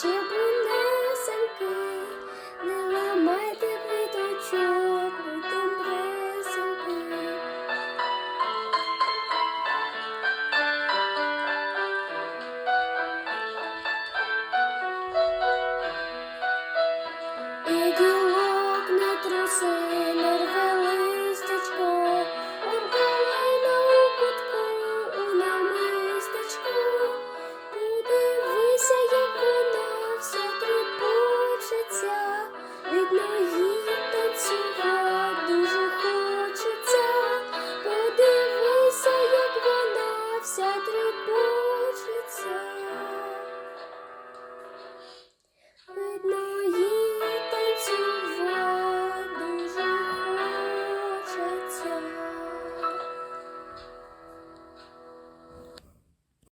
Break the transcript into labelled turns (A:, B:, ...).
A: щебунесеньки, не ламайте квіточок, будь добресеньки. І ділок не труси, Видно, її танцювати дуже хочеться, подивися, як вона вся трепочеться. Видно, її дуже хочеться.